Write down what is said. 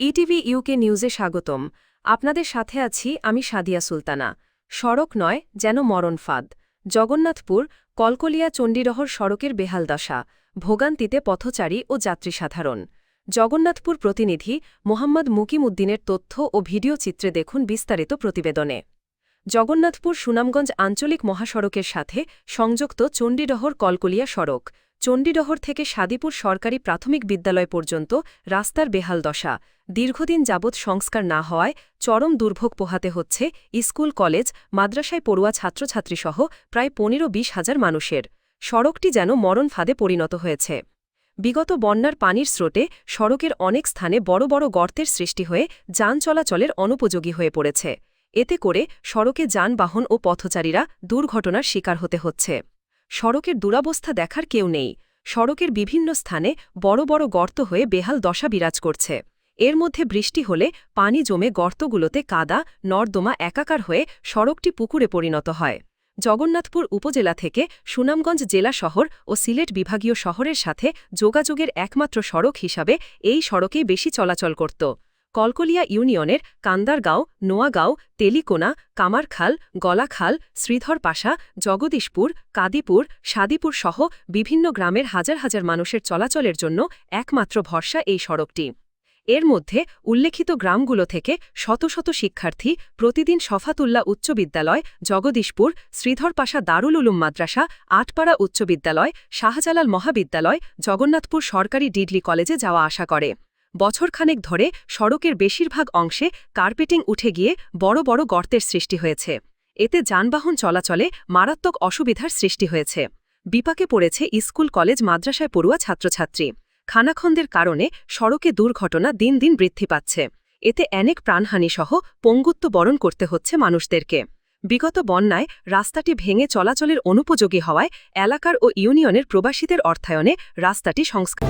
ETV UK নিউজে স্বাগতম। আপনাদের সাথে আছি আমি সাদিয়া সুলতানা। সড়ক নয়, যেন মরণ ফাঁদ। জগন্নাথপুর, কলকলিয়া চণ্ডীরহর সড়কের বেহাল দশা। ভোগান্তিতে পথচারী ও যাত্রী সাধারণ। জগন্নাথপুর প্রতিনিধি মোহাম্মদ মুকিম উদ্দিনের তথ্য ও ভিডিও চিত্রে দেখুন বিস্তারিত প্রতিবেদনে। জগন্নাথপুর সুনামগঞ্জ আঞ্চলিক মহাসড়কের সাথে সংযুক্ত চণ্ডীরহর কলকলিয়া সড়ক। চণ্ডীডহর থেকে সাদিপুর সরকারি প্রাথমিক বিদ্যালয় পর্যন্ত রাস্তার বেহাল দশা। দীর্ঘদিন যাবৎ সংস্কার না হওয়ায় চরম দুর্ভোগ পোহাতে হচ্ছে স্কুল, কলেজ, মাদ্রাসায় পড়ুয়া ছাত্রছাত্রীসহ প্রায় পনেরো বিশ হাজার মানুষের। সড়কটি যেন মরণ ফাঁদে পরিণত হয়েছে। বিগত বন্যার পানির স্রোতে সড়কের অনেক স্থানে বড় বড় গর্তের সৃষ্টি হয়ে যান চলাচলের অনুপযোগী হয়ে পড়েছে। এতে করে সড়কে যানবাহন ও পথচারীরা দুর্ঘটনার শিকার হতে হচ্ছে। সড়কের দুরাবস্থা দেখার কেউ নেই। সড়কের বিভিন্ন স্থানে বড় বড় গর্ত হয়ে বেহাল দশা বিরাজ করছে। এর মধ্যে বৃষ্টি হলে পানি জমে গর্তগুলোতে কাদা, নর্দমা একাকার হয়ে সড়কটি পুকুরে পরিণত হয়। জগন্নাথপুর উপজেলা থেকে সুনামগঞ্জ জেলা শহর ও সিলেট বিভাগীয় শহরের সাথে যোগাযোগের একমাত্র সড়ক হিসাবে এই সড়কেই বেশি চলাচল করত। কলকলিয়া ইউনিয়নের কান্দারগাঁও, নোয়াগাঁও, তেলিকোনা, কামারখাল, গলাখাল, শ্রীধরপাশা, জগদীশপুর, কাদিপুর, সাদিপুর সহ বিভিন্ন গ্রামের হাজার হাজার মানুষের চলাচলের জন্য একমাত্র ভরসা এই সড়কটি। এর মধ্যে উল্লেখিত গ্রামগুলো থেকে শত শত শিক্ষার্থী, প্রতিদিন শফাতুল্লাহ উচ্চ বিদ্যালয়, জগদীশপুর, শ্রীধরপাশা দারুল উলুম মাদ্রাসা, আটপাড়া উচ্চ বিদ্যালয়, শাহজালাল মহাবিদ্যালয়, জগন্নাথপুর সরকারি ডিডলি কলেজে যাওয়া আসা করে। বছরখানেক ধরে সড়কের বেশিরভাগ অংশে কার্পেটিং উঠে গিয়ে বড় বড় গর্তের সৃষ্টি হয়েছে। এতে যানবাহন চলাচলে মারাত্মক অসুবিধার সৃষ্টি হয়েছে। বিপাকে পড়েছে স্কুল, কলেজ, মাদ্রাসায় পড়ুয়া ছাত্রছাত্রী। খানাখন্দের কারণে সড়কে দুর্ঘটনা দিন দিন বৃদ্ধি পাচ্ছে। এতে অনেক প্রাণহানিসহ পঙ্গুত্ব বরণ করতে হচ্ছে মানুষদেরকে। বিগত বন্যায় রাস্তাটি ভেঙে চলাচলের অনুপযোগী হওয়ায় এলাকার ও ইউনিয়নের প্রবাসীদের অর্থায়নে রাস্তাটি সংস্কার